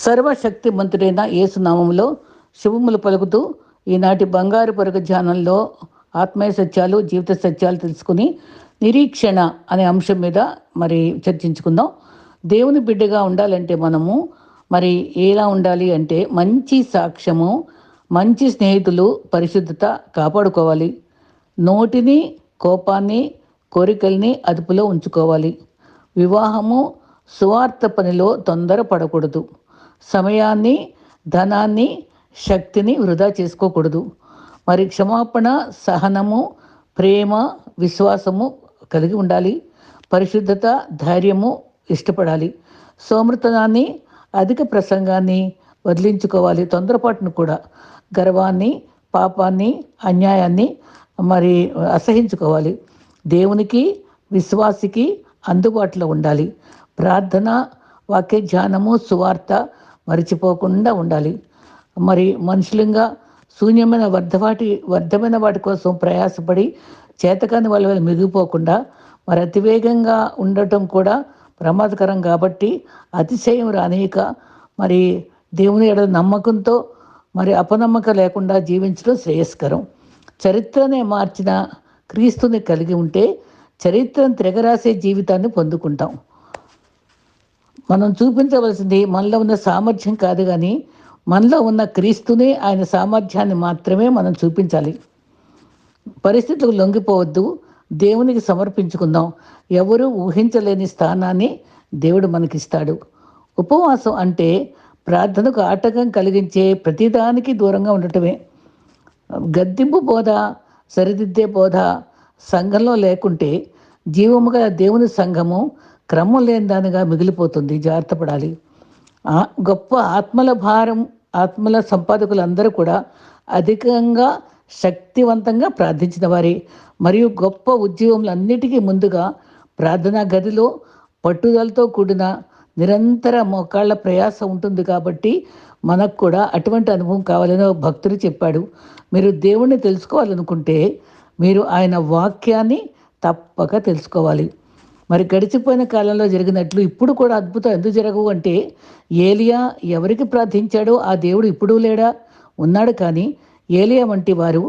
సర్వశక్తి మంత్రుడైన యేసునామంలో శుభములు పలుకుతూ ఈనాటి బంగారు పరుగు ధ్యానంలో ఆత్మీయ సత్యాలు జీవిత సత్యాలు తెలుసుకుని నిరీక్షణ అనే అంశం మీద మరి చర్చించుకుందాం. దేవుని బిడ్డగా ఉండాలంటే మనము మరి ఎలా ఉండాలి అంటే మంచి సాక్ష్యము మంచి స్నేహితులు పరిశుద్ధత కాపాడుకోవాలి. నోటిని కోపాన్ని కోరికల్ని అదుపులో ఉంచుకోవాలి. వివాహము సువార్త పనిలో తొందరపడకూడదు. సమయాన్ని ధనాన్ని శక్తిని వృధా చేసుకోకూడదు. మరి క్షమాపణ సహనము ప్రేమ విశ్వాసము కలిగి ఉండాలి. పరిశుద్ధత ధైర్యము ఇష్టపడాలి. సోమృతనాన్ని అధిక ప్రసంగాన్ని వదిలించుకోవాలి తొందరపాటును కూడా. గర్వాన్ని పాపాన్ని అన్యాయాన్ని మరి అసహించుకోవాలి. దేవునికి విశ్వాసికి అందుబాటులో ఉండాలి. ప్రార్థన వాక్య ధ్యానము సువార్త మరిచిపోకుండా ఉండాలి. మరి మనుషులంగా శూన్యమైన వర్ధవాటి వర్ధమైన వాటి కోసం ప్రయాసపడి చేతకాని వాళ్ళ వల్ల మిగిలిపోకుండా మరి అతివేగంగా ఉండటం కూడా ప్రమాదకరం కాబట్టి అతిశయం రానియక మరి దేవుని ఎడ నమ్మకంతో మరి అపనమ్మక లేకుండా జీవించడం శ్రేయస్కరం. చరిత్రనే మార్చిన క్రీస్తుని కలిగి ఉంటే చరిత్రను తిరగరాసే జీవితాన్ని పొందుకుంటాం. మనం చూపించవలసింది మనలో ఉన్న సామర్థ్యం కాదు కానీ మనలో ఉన్న క్రీస్తుని ఆయన సామర్థ్యాన్ని మాత్రమే మనం చూపించాలి. పరిస్థితులకు లొంగిపోవద్దు. దేవునికి సమర్పించుకుందాం. ఎవరు ఊహించలేని స్థానాన్ని దేవుడు మనకిస్తాడు. ఉపవాసం అంటే ప్రార్థనకు ఆటంకం కలిగించే ప్రతిదానికి దూరంగా ఉండటమే. గద్దింపు బోధ సరిదిద్దే బోధ సంఘంలో లేకుంటే జీవము గల దేవుని సంఘము క్రమం లేని దానిగా మిగిలిపోతుంది. జాగ్రత్త పడాలి. గొప్ప ఆత్మల భారం ఆత్మల సంపాదకులందరూ కూడా అధికంగా శక్తివంతంగా ప్రార్థించిన వారే. మరియు గొప్ప ఉద్యోగములన్నిటికీ ముందుగా ప్రార్థనా గదిలో పట్టుదలతో కూడిన నిరంతర మోకాళ్ళ ప్రయాస ఉంటుంది కాబట్టి మనకు కూడా అటువంటి అనుభవం కావాలని భక్తుడు చెప్పాడు. మీరు దేవుణ్ణి తెలుసుకోవాలనుకుంటే మీరు ఆయన వాక్యాన్ని తప్పక తెలుసుకోవాలి. మరి గడిచిపోయిన కాలంలో జరిగినట్లు ఇప్పుడు కూడా అద్భుతం ఎందుకు జరగవు అంటే ఏలియా ఎవరికి ప్రార్థించాడో ఆ దేవుడు ఇప్పుడు లేడా? ఉన్నాడు కానీ ఏలియా వంటి వారు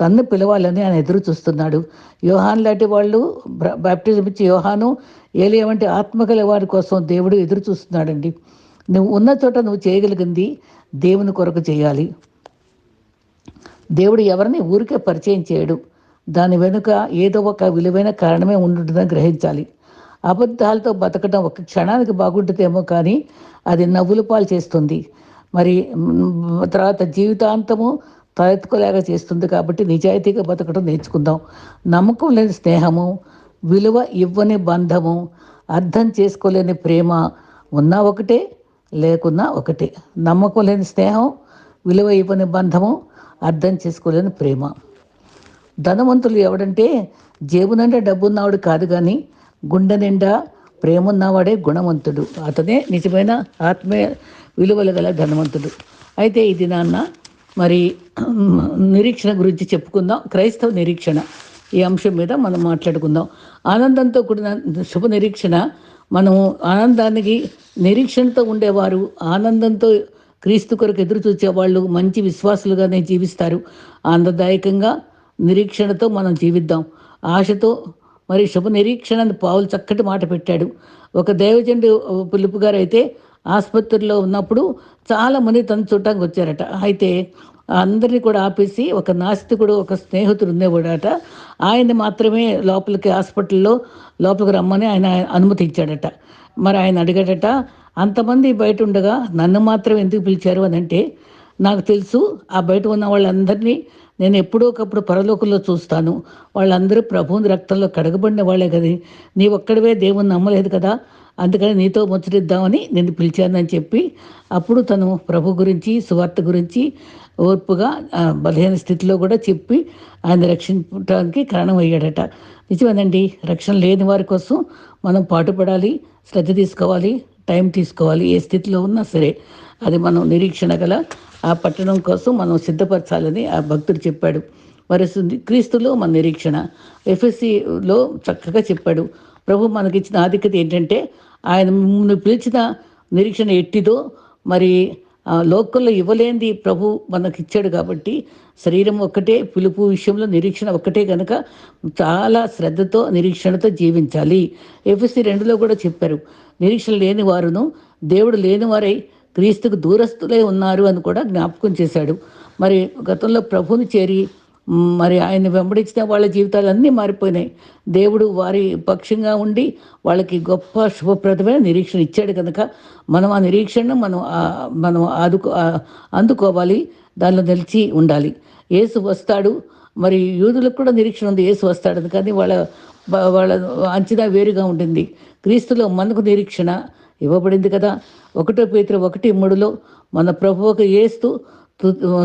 తన్ను పిలవాలని ఆయన ఎదురు చూస్తున్నాడు. యోహాన్ లాంటి వాళ్ళు బ్యాప్టిజం ఇచ్చి యోహాను ఏలియా వంటి ఆత్మకల వారి కోసం దేవుడు ఎదురు చూస్తున్నాడండి. నువ్వు ఉన్న చోట నువ్వు చేయగలిగింది దేవుని కొరకు చేయాలి. దేవుడు ఎవరిని ఊరికే పరిచయం చేయడు. దాని వెనుక ఏదో ఒక విలువైన కారణమే ఉంటుందని గ్రహించాలి. అబద్ధాలతో బతకడం ఒక క్షణానికి బాగుంటుందేమో కానీ అది నవ్వుల పాలు చేస్తుంది. మరి తర్వాత జీవితాంతము తలెత్తుకోలేక చేస్తుంది కాబట్టి నిజాయితీగా బతకడం నేర్చుకుందాం. నమ్మకం లేని స్నేహము విలువ ఇవ్వని బంధము అర్థం చేసుకోలేని ప్రేమ ఉన్నా ఒకటే లేకున్నా ఒకటే. నమ్మకం లేని స్నేహం విలువ ఇవ్వని బంధము అర్థం చేసుకోలేని ప్రేమ. ధనవంతులు ఎవడంటే జేబునంటే డబ్బున్నవాడు కాదు కానీ గుండె నిండా ప్రేమున్నవాడే గుణవంతుడు. అతనే నిజమైన ఆత్మీయ విలువలు గల ధనవంతుడు. అయితే ఇది నాన్న మరి నిరీక్షణ గురించి చెప్పుకుందాం. క్రైస్తవ నిరీక్షణ. ఈ అంశం మీద మనం మాట్లాడుకుందాం. ఆనందంతో కూడిన శుభ నిరీక్షణ. మనము ఆనందానికి నిరీక్షణతో ఉండేవారు. ఆనందంతో క్రీస్తు కొరకు ఎదురు చూసేవాళ్ళు మంచి విశ్వాసులుగానే జీవిస్తారు. ఆనందదాయకంగా నిరీక్షణతో మనం జీవిద్దాం. ఆశతో మరి శుభ నిరీక్షణ అని పావులు చక్కటి మాట పెట్టాడు. ఒక దేవజండు పిలుపు గారు అయితే ఆసుపత్రిలో ఉన్నప్పుడు చాలా మంది తను చూడటానికి వచ్చారట. అయితే అందరినీ కూడా ఆపేసి ఒక నాస్తికుడు ఒక స్నేహితుడు ఉండేవాడట. ఆయన మాత్రమే లోపలికి హాస్పిటల్లో లోపలికి రమ్మని ఆయన అనుమతి ఇచ్చాడట మరి ఆయన అడిగాడట అంతమంది బయట ఉండగా నన్ను మాత్రం ఎందుకు పిలిచారు? అని అంటే నాకు తెలుసు ఆ బయట ఉన్న వాళ్ళందరినీ నేను ఎప్పుడో ఒకప్పుడు పరలోకంలో చూస్తాను. వాళ్ళందరూ ప్రభువుని రక్తంలో కడగబడిన వాళ్ళే కదా. నీ ఒక్కడివే దేవుని నమ్మలేదు కదా? అందుకని నీతో ముచ్చరిద్దామని నేను పిలిచానని చెప్పి అప్పుడు తను ప్రభు గురించి సువార్త గురించి ఓర్పుగా బలహీన స్థితిలో కూడా చెప్పి ఆయన రక్షించడానికి కారణమయ్యాడట. నిజమేనండి రక్షణ లేని వారి కోసం మనం పాటుపడాలి శ్రద్ధ తీసుకోవాలి టైం తీసుకోవాలి ఏ స్థితిలో ఉన్నా సరే. అది మనం నిరీక్షణ గల ఆ పట్టణం కోసం మనం సిద్ధపరచాలని ఆ భక్తుడు చెప్పాడు. మరి క్రీస్తులో మన నిరీక్షణ. ఎఫ్ఎస్సిలో చక్కగా చెప్పాడు. ప్రభు మనకిచ్చిన ఆధిక్యత ఏంటంటే ఆయన మిమ్మల్ని పిలిచిన నిరీక్షణ ఎట్టిదో మరి ఆ, లోకంలో ఇవ్వలేనిది ప్రభు మనకి ఇచ్చాడు కాబట్టి శరీరం ఒక్కటే పిలుపు విషయంలో నిరీక్షణ ఒక్కటే కనుక చాలా శ్రద్ధతో నిరీక్షణతో జీవించాలి. ఎఫ్ఎస్సి రెండులో కూడా చెప్పారు. నిరీక్షణ లేని వారును దేవుడు లేని వారై క్రీస్తుకు దూరస్తులే ఉన్నారు అని కూడా జ్ఞాపకం చేశాడు. మరి గతంలో ప్రభుని చేరి మరి ఆయన వెంబడించిన వాళ్ళ జీవితాలన్నీ మారిపోయినాయి. దేవుడు వారి పక్షంగా ఉండి వాళ్ళకి గొప్ప శుభప్రదమైన నిరీక్షణ ఇచ్చాడు కనుక మనం ఆ నిరీక్షణను మనం మనం ఆదుకో అందుకోవాలి దానిలో నిలిచి ఉండాలి. ఏసు వస్తాడు. మరి యూదులకు కూడా నిరీక్షణ ఉంది. యేసు వస్తాడు. కానీ వాళ్ళ వాళ్ళ అంచనా వేరుగా ఉంటుంది. క్రీస్తులో మనకు నిరీక్షణ ఇవ్వబడింది కదా. ఒకటో పేతురు ఒకటి మూడులో మన ప్రభువుకు ఏస్తూ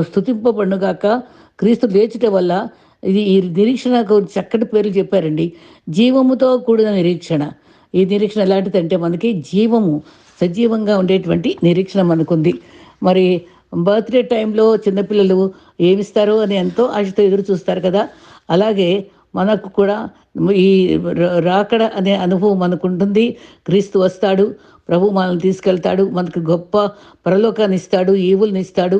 స్థుతింపబడుగాక క్రీస్తు లేచుట వల్ల ఇది ఈ నిరీక్షణకు చక్కటి పేర్లు చెప్పారండి. జీవముతో కూడిన నిరీక్షణ. ఈ నిరీక్షణ ఎలాంటిదంటే మనకి జీవము సజీవంగా ఉండేటువంటి నిరీక్షణ మనకుంది. మరి బర్త్డే టైంలో చిన్నపిల్లలు ఏమిస్తారు అని ఎంతో ఆశతో ఎదురు చూస్తారు కదా. అలాగే మనకు కూడా ఈ రాకడ అనే అనుభవం మనకు ఉంటుంది క్రీస్తు వస్తాడు ప్రభు మనల్ని తీసుకెళ్తాడు మనకు గొప్ప పరలోకాన్ని ఇస్తాడు ఈవుల్ని ఇస్తాడు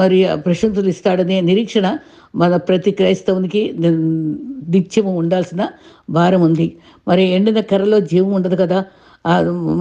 మరి ప్రశంసలు ఇస్తాడనే నిరీక్షణ మన ప్రతి క్రైస్తవునికి నిత్యము ఉండాల్సిన భారం ఉంది. మరి ఎండిన కర్రలో జీవం ఉండదు కదా.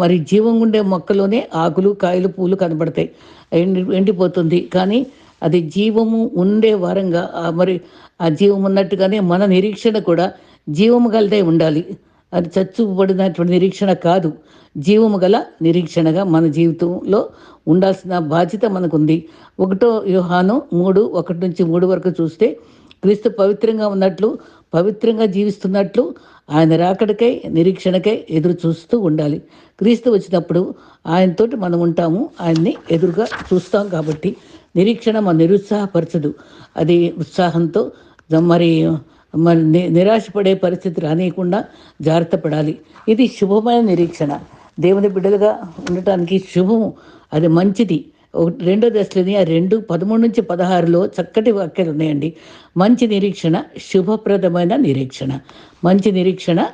మరి జీవం ఉండే మొక్కలోనే ఆకులు కాయలు పూలు కనబడతాయి. ఎండి ఎండిపోతుంది. కానీ అది జీవము ఉండే వారంగా మరి ఆ జీవం ఉన్నట్టుగానే మన నిరీక్షణ కూడా జీవము గలదే ఉండాలి. అది చచ్చుబడినటువంటి నిరీక్షణ కాదు. జీవము గల నిరీక్షణగా మన జీవితంలో ఉండాల్సిన బాధ్యత మనకుంది. ఒకటో యోహాను మూడు ఒకటి నుంచి మూడు వరకు చూస్తే క్రీస్తు పవిత్రంగా ఉన్నట్లు పవిత్రంగా జీవిస్తున్నట్లు ఆయన రాకడికై నిరీక్షణకై ఎదురు చూస్తూ ఉండాలి. క్రీస్తు వచ్చినప్పుడు ఆయనతోటి మనం ఉంటాము. ఆయన్ని ఎదురుగా చూస్తాం కాబట్టి నిరీక్షణ మన నిరుత్సాహపరచదు. అది ఉత్సాహంతో మరి మరి ని- నిరాశపడే పరిస్థితి రానియకుండా జాగ్రత్త పడాలి. ఇది శుభమైన నిరీక్షణ. దేవుని బిడ్డలుగా ఉండటానికి శుభము అది మంచిది. ఒకటి రెండో దశలోని ఆ రెండు పదమూడు నుంచి పదహారులో చక్కటి వాక్యాలు ఉన్నాయండి. మంచి నిరీక్షణ శుభప్రదమైన నిరీక్షణ. మంచి నిరీక్షణ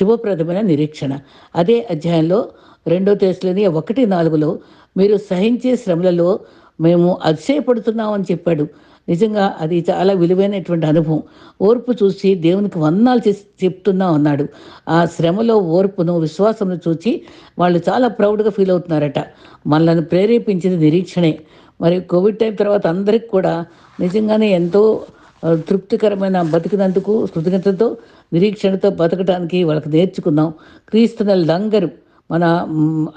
శుభప్రదమైన నిరీక్షణ. అదే అధ్యాయంలో రెండో దశలోని ఒకటి నాలుగులో మీరు సహించే శ్రమలలో మేము అతిశయపడుతున్నామని చెప్పాడు. నిజంగా అది చాలా విలువైనటువంటి అనుభవం. ఓర్పు చూసి దేవునికి వందనాలు చేసి చెప్తున్నా అన్నాడు. ఆ శ్రమలో ఓర్పును విశ్వాసమును చూసి వాళ్ళు చాలా ప్రౌడ్గా ఫీల్ అవుతున్నారట. మనల్ని ప్రేరేపించింది నిరీక్షణే. మరి కోవిడ్ టైం తర్వాత అందరికి కూడా నిజంగానే ఎంతో తృప్తికరమైన బతికినందుకు కృతజ్ఞతతో నిరీక్షణతో బతకడానికి వాళ్ళకి నేర్చుకున్నాం క్రీస్తున్న లంగరు. మన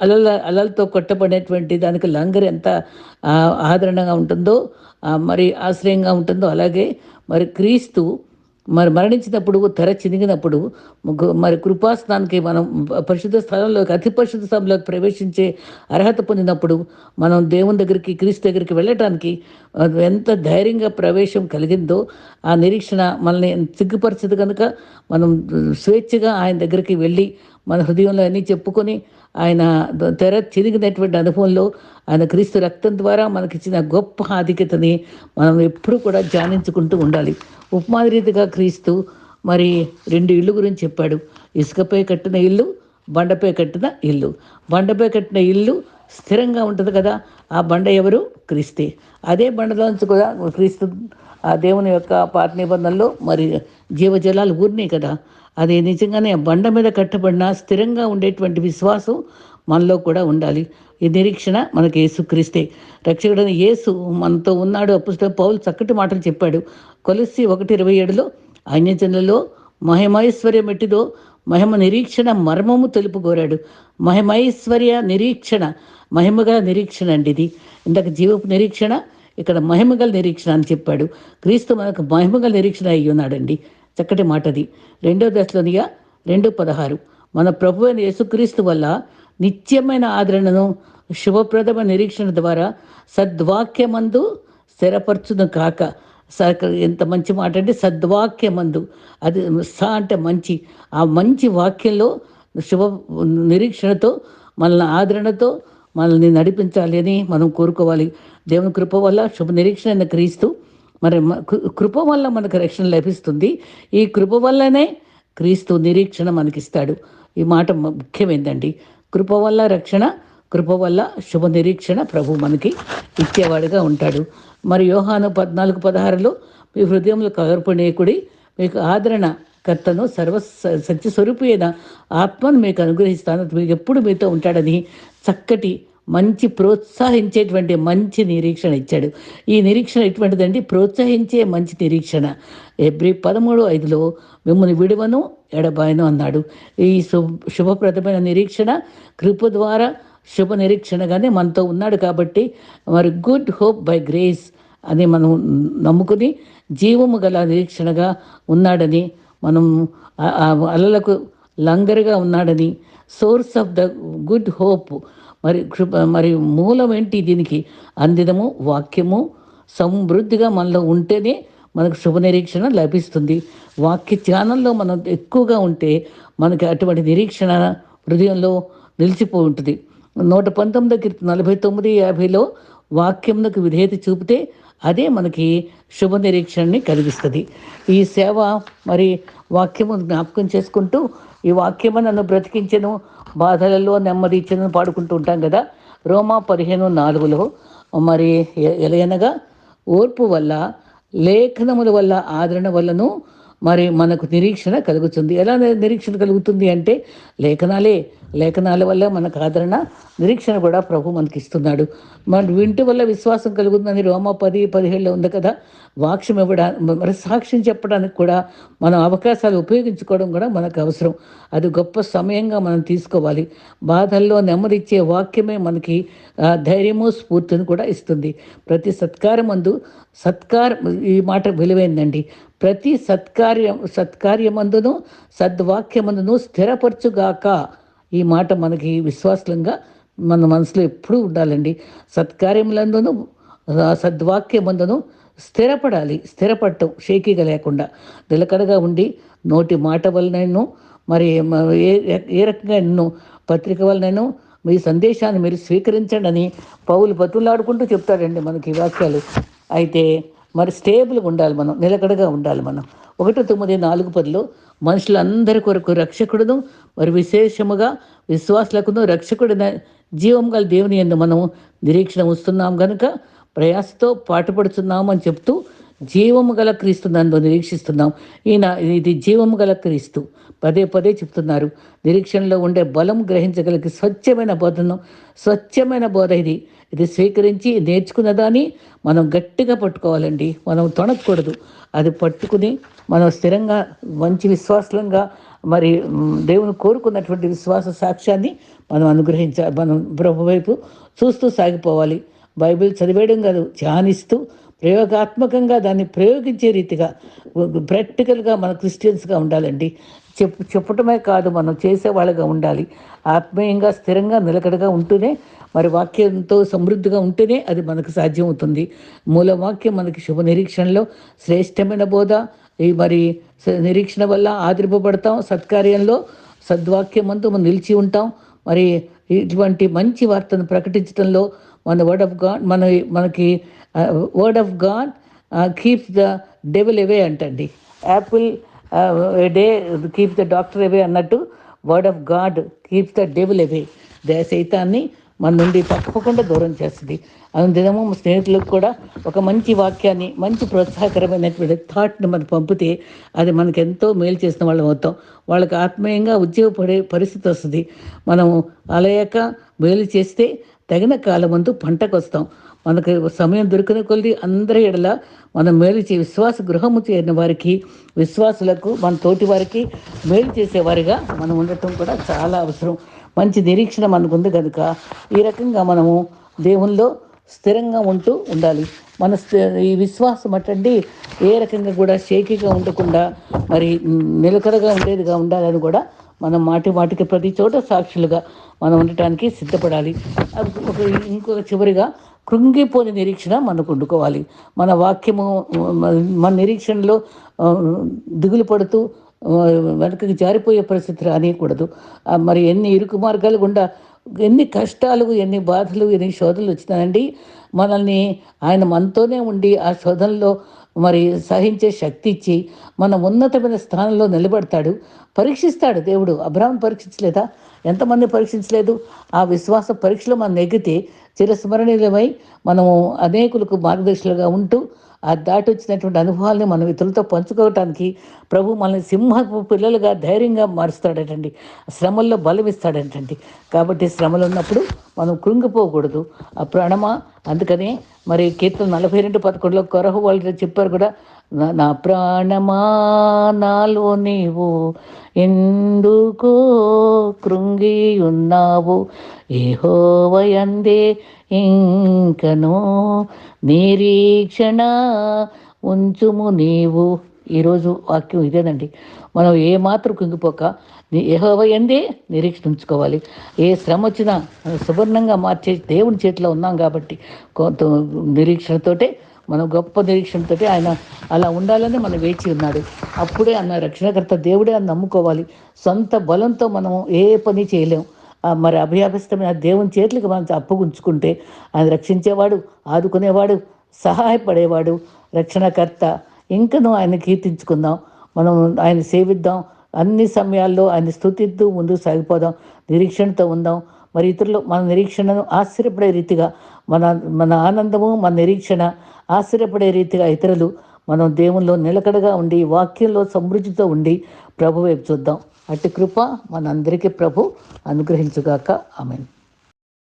అలల అలలతో కొట్టబడినటువంటి దానికి లంగర్ ఎంత ఆదరణగా ఉంటుందో మరి ఆశ్రయంగా ఉంటుందో అలాగే మరి క్రీస్తు మరి మరణించినప్పుడు తెర చినిగినప్పుడు మరి కృపాస్థానానికి మనం పరిశుద్ధ స్థలంలోకి అతి పరిశుద్ధ స్థలంలోకి ప్రవేశించే అర్హత పొందినప్పుడు మనం దేవుని దగ్గరికి క్రీస్తు దగ్గరికి వెళ్ళటానికి ఎంత ధైర్యంగా ప్రవేశం కలిగిందో ఆ నిరీక్షణ మనల్ని సిగ్గుపరచదు కనుక మనం స్వేచ్ఛగా ఆయన దగ్గరికి వెళ్ళి మన హృదయంలో అన్నీ చెప్పుకొని ఆయన తెర చిరిగినటువంటి అనుభవంలో ఆయన క్రీస్తు రక్తం ద్వారా మనకిచ్చిన గొప్ప ఆధిక్యతని మనం ఎప్పుడూ కూడా ధ్యానించుకుంటూ ఉండాలి. ఉపమాది రీతిగా క్రీస్తు మరి రెండు ఇల్లు గురించి చెప్పాడు. ఇసుకపై కట్టిన ఇల్లు బండపై కట్టిన ఇల్లు. బండపై కట్టిన ఇల్లు స్థిరంగా ఉంటుంది కదా ఆ బండ ఎవరు? క్రీస్తే. అదే బండలోంచి కూడా క్రీస్తు ఆ దేవుని యొక్క పాత నిబంధనలో మరి జీవజలాలు ఊరినాయి కదా. అది నిజంగానే బండ మీద కట్టబడిన స్థిరంగా ఉండేటువంటి విశ్వాసం మనలో కూడా ఉండాలి. ఈ నిరీక్షణ మనకి యేసుక్రీస్తే. రక్షకుడైన యేసు మనతో ఉన్నాడు. అప్పుడు పౌలు చక్కటి మాటలు చెప్పాడు. కొలసి ఒకటి ఇరవై ఏడులో అన్యజనులలో మహిమైశ్వర్యం ఎట్టిదో మహిమ నిరీక్షణ మర్మము తెలుపు కోరాడు. మహిమైశ్వర్య నిరీక్షణ మహిమగల నిరీక్షణ అండి ఇది. ఇందాక జీవపు నిరీక్షణ ఇక్కడ మహిమగల నిరీక్షణ అని చెప్పాడు. క్రీస్తు మనకు మహిమగల నిరీక్షణ అయ్యి ఉన్నాడండి చక్కటి మాట అది రెండో దశలోనిగా రెండు పదహారు. మన ప్రభు అయిన యేసుక్రీస్తు వల్ల నిత్యమైన ఆదరణను శుభప్రదమ నిరీక్షణ ద్వారా సద్వాక్యమందు స్థిరపరచును కాక. స- ఎంత మంచి మాట అంటే సద్వాక్యమందు. అది స అంటే మంచి. ఆ మంచి వాక్యంలో శుభ నిరీక్షణతో మనల్ని ఆదరణతో మనల్ని నడిపించాలి అని మనం కోరుకోవాలి. దేవుని కృప వల్ల శుభ నిరీక్షణ అయిన క్రీస్తు మరి కృప వల్ల మనకు రక్షణ లభిస్తుంది. ఈ కృప వల్లనే క్రీస్తు నిరీక్షణ మనకిస్తాడు. ఈ మాట ముఖ్యమైందండి? కృప వల్ల రక్షణ కృప వల్ల శుభ నిరీక్షణ ప్రభు మనకి ఇచ్చేవాడుగా ఉంటాడు. మరి యోహాను పద్నాలుగు పదహారులో మీ హృదయంలో కగర్పణీయకుడి మీకు ఆదరణ కర్తను సర్వ సత్యస్వరూపి అయిన ఆత్మను మీకు అనుగ్రహిస్తాను. మీకు ఎప్పుడు మీతో ఉంటాడని చక్కటి మంచి ప్రోత్సహించేటువంటి మంచి నిరీక్షణ ఇచ్చాడు. ఈ నిరీక్షణ ఎటువంటిదండి ప్రోత్సహించే మంచి నిరీక్షణ. ఎబ్రి పదమూడు ఐదులో మిమ్మల్ని విడువను ఎడబాయను అన్నాడు. ఈ శుభ శుభప్రదమైన నిరీక్షణ కృప ద్వారా శుభ నిరీక్షణగానే మనతో ఉన్నాడు కాబట్టి మరి గుడ్ హోప్ బై గ్రేస్ అని మనం నమ్ముకుని జీవము గల నిరీక్షణగా ఉన్నాడని మనం అలలకు లంగరుగా ఉన్నాడని source of the good hope మరి మరి మూలం ఏంటి దీనికి? అందినము వాక్యము సమృద్ధిగా మనలో ఉంటేనే మనకు శుభ నిరీక్షణ లభిస్తుంది. వాక్య ధ్యానంలో మనం ఎక్కువగా ఉంటే మనకి అటువంటి నిరీక్షణ హృదయంలో నిలిచిపోయి ఉంటుంది. నూట పంతొమ్మిది నలభై తొమ్మిది యాభైలో వాక్యమునకు విధేయత చూపితే అదే మనకి శుభ నిరీక్షణని కలిగిస్తుంది. ఈ సేవ మరి వాక్యము జ్ఞాపకం చేసుకుంటూ ఈ వాక్యము నన్ను బ్రతికించను బాధలలో నెమ్మది ఇచ్చను పాడుకుంటూ ఉంటాం కదా. రోమా పదిహేను నాలుగులో మరి ఎలయనగా ఓర్పు వల్ల లేఖనముల వల్ల ఆదరణ వల్లను మరి మనకు నిరీక్షణ కలుగుతుంది. ఎలా నిరీక్షణ కలుగుతుంది అంటే లేఖనాలే లేఖనాల వల్ల మనకు ఆదరణ నిరీక్షణ కూడా ప్రభు మనకి ఇస్తున్నాడు మన వింటి వల్ల విశ్వాసం కలుగుతుందని రోమ పది పదిహేడులో ఉంది కదా. వాక్యం ఇవ్వడానికి మరి సాక్ష్యం చెప్పడానికి కూడా మనం అవకాశాలు ఉపయోగించుకోవడం కూడా మనకు అవసరం. అది గొప్ప సమయంగా మనం తీసుకోవాలి. బాధల్లో నెమ్మదిచ్చే వాక్యమే మనకి ధైర్యము స్ఫూర్తిని కూడా ఇస్తుంది. ప్రతి సత్కారం అందు సత్కారం ఈ మాట విలువైందండి. ప్రతి సత్కార్యం సత్కార్యమందును సద్వాక్యమందును స్థిరపరచుగాక ఈ మాట మనకి విశ్వాసంగా మన మనసులో ఎప్పుడూ ఉండాలండి. సత్కార్యములందును సద్వాక్యమందును స్థిరపడాలి స్థిరపడటం షేకీగా లేకుండా. నిలకడగా ఉండి నోటి మాట వలనను మరి ఏ ఏ రకంగా ఎన్నో పత్రిక వలనను మీ సందేశాన్ని మీరు స్వీకరించండి అని పౌలు బతులాడుకుంటూ చెప్తాడండి మనకి వాక్యాలు. అయితే మరి స్టేబుల్గా ఉండాలి మనం నిలకడగా ఉండాలి మనం. ఒకటి తొమ్మిది నాలుగు పదిలో మనుషులందరి కొరకు రక్షకుడును మరి విశేషముగా విశ్వాసులకును రక్షకుడిన జీవం గల దేవుని ఎందు మనం నిరీక్షణ వస్తున్నాం కనుక ప్రయాసతో పాటుపడుతున్నామని చెప్తూ జీవము గల క్రీస్తు నన్ను నిరీక్షిస్తున్నాం. ఈయన ఇది జీవము గల క్రీస్తు. పదే పదే చెప్తున్నారు. నిరీక్షణలో ఉండే బలం గ్రహించగలిగి స్వచ్ఛమైన బోధను స్వచ్ఛమైన బోధ ఇది. ఇది స్వీకరించి నేర్చుకున్న దాన్ని మనం గట్టిగా పట్టుకోవాలండి. మనం తొనకూడదు అది పట్టుకుని మనం స్థిరంగా మంచి విశ్వాసంగా మరి దేవుని కోరుకున్నటువంటి విశ్వాస సాక్ష్యాన్ని మనం అనుగ్రహించ మనం ప్రభు వైపు చూస్తూ సాగిపోవాలి. బైబిల్ చదివేయడం కాదు ధ్యానిస్తూ ప్రయోగాత్మకంగా దాన్ని ప్రయోగించే రీతిగా ప్రాక్టికల్గా మన క్రిస్టియన్స్గా ఉండాలండి. చెప్పు చెప్పటమే కాదు మనం చేసేవాళ్ళగా ఉండాలి. ఆత్మీయంగా స్థిరంగా నిలకడగా ఉంటూనే మరి వాక్యంతో సమృద్ధిగా ఉంటేనే అది మనకు సాధ్యమవుతుంది. మూల వాక్యం మనకి శుభ నిరీక్షణలో శ్రేష్టమైన బోధ. ఈ మరి నిరీక్షణ వల్ల ఆదరింపబడతాం. సత్కార్యంలో సద్వాక్యం అంతా మనం నిలిచి ఉంటాం. మరి ఇటువంటి మంచి వార్తను ప్రకటించడంలో మన వర్డ్ ఆఫ్ గాడ్ మన మనకి word of God keeps the devil away అంటండి. Apple day keep the doctor away అన్నట్టు word of God keep the devil away they సైతాన్ని మన నుండి తప్పకుండా దూరం చేస్తుంది. దినము స్నేహితులకు కూడా ఒక మంచి వాక్యాన్ని మంచి ప్రోత్సాహకరమైనటువంటి థాట్ని మనం పంపితే అది మనకు ఎంతో మేలు చేసిన వాళ్ళం అవుతాం. వాళ్ళకి ఆత్మీయంగా ఉద్యోగపడే పరిస్థితి వస్తుంది. మనం అలయక మేలు చేస్తే తగిన కాలం ముందు పంటకు వస్తాం మనకు సమయం దొరికిన కొద్ది అందరి ఎడల మనం మేలు చే విశ్వాస గృహము చేరిన వారికి విశ్వాసులకు మన తోటి వారికి మేలు చేసేవారిగా మనం ఉండటం కూడా చాలా అవసరం. మంచి నిరీక్షణ మనకుంది కనుక ఈ రకంగా మనము దేవుల్లో స్థిరంగా ఉంటూ ఉండాలి. మన ఈ విశ్వాసం అటండి ఏ రకంగా కూడా షేకీగా ఉండకుండా మరి నిలకడగా ఉండేదిగా ఉండాలని కూడా మనం మాటి మాటికి ప్రతి చోట సాక్షులుగా మనం ఉండటానికి సిద్ధపడాలి. ఒక ఇంకొక చివరిగా కృంగిపోని నిరీక్షణ మనకు వండుకోవాలి. మన వాక్యము మన నిరీక్షణలో దిగులు పడుతూ వెనకకి జారిపోయే పరిస్థితి రానియకూడదు. మరి ఎన్ని ఇరుకు మార్గాలు గుండా ఎన్ని కష్టాలు ఎన్ని బాధలు ఎన్ని శోధనలు వచ్చినాయండి. మనల్ని ఆయన మనతోనే ఉండి ఆ శోధనలో మరి సహించే శక్తి ఇచ్చి మన ఉన్నతమైన స్థానంలో నిలబడతాడు. పరీక్షిస్తాడు దేవుడు. అబ్రాహ్మ పరీక్షించలేదా? ఎంతమంది పరీక్షించలేదు? ఆ విశ్వాస పరీక్షలో మనం నెగ్గితే చిరస్మరణీయమై మనము అనేకులకు మార్గదర్శులుగా ఉంటూ ఆ దాటి వచ్చినటువంటి అనుభవాల్ని మనం ఇతరులతో పంచుకోవటానికి ప్రభు మనల్ని సింహపు పిల్లలుగా ధైర్యంగా మారుస్తాడటండి. శ్రమల్లో బలం ఇస్తాడటండి కాబట్టి శ్రమలు ఉన్నప్పుడు మనం కృంగిపోకూడదు. ఆ ప్రాణమా అందుకనే మరి కీర్తన నలభై రెండు పదకొండులో కొరహు వాళ్ళు చెప్పారు కూడా నా- నా ప్రాణమా నాలో నీవు ఎందుకో కృంగి ఉన్నావు ఏహోవయందే ఇంకను నిరీక్షణ ఉంచుము నీవు. ఈరోజు వాక్యం ఇదేనండి. మనం ఏ మాత్రం కుంగిపోక ఏహోవ ఎందే నిరీక్షణ ఉంచుకోవాలి. ఏ శ్రమ వచ్చినా సువర్ణంగా మార్చే దేవుని చేతిలో ఉన్నాం కాబట్టి కొంత నిరీక్షణతోటే మనం గొప్ప నిరీక్షణతో ఆయన అలా ఉండాలని మనం వేచి ఉన్నాడు. అప్పుడే అన్న రక్షణకర్త దేవుడే అని నమ్ముకోవాలి. సొంత బలంతో మనం ఏ పని చేయలేం. ఆ మరి అభయాభిస్తమైన దేవుని చేతులకు మనం అప్పుగుంచుకుంటే ఆయన రక్షించేవాడు ఆదుకునేవాడు సహాయపడేవాడు రక్షణకర్త. ఇంకనూ ఆయన కీర్తించుకుందాం. మనం ఆయన సేవిద్దాం. అన్ని సమయాల్లో ఆయన స్థుతిద్దు ముందుకు సాగిపోదాం. నిరీక్షణతో ఉందాం. మరి ఇతరులు మన నిరీక్షణను ఆశ్చర్యపడే రీతిగా మన మన ఆనందము మన నిరీక్షణ ఆశ్చర్యపడే రీతిగా ఇతరులు మనం దేవుల్లో నిలకడగా ఉండి వాక్యంలో సమృద్ధితో ఉండి ప్రభు వైపు చూద్దాం. అట్టి కృప మనందరికీ ప్రభు. అనుగ్రహించుగాక. ఆమెను.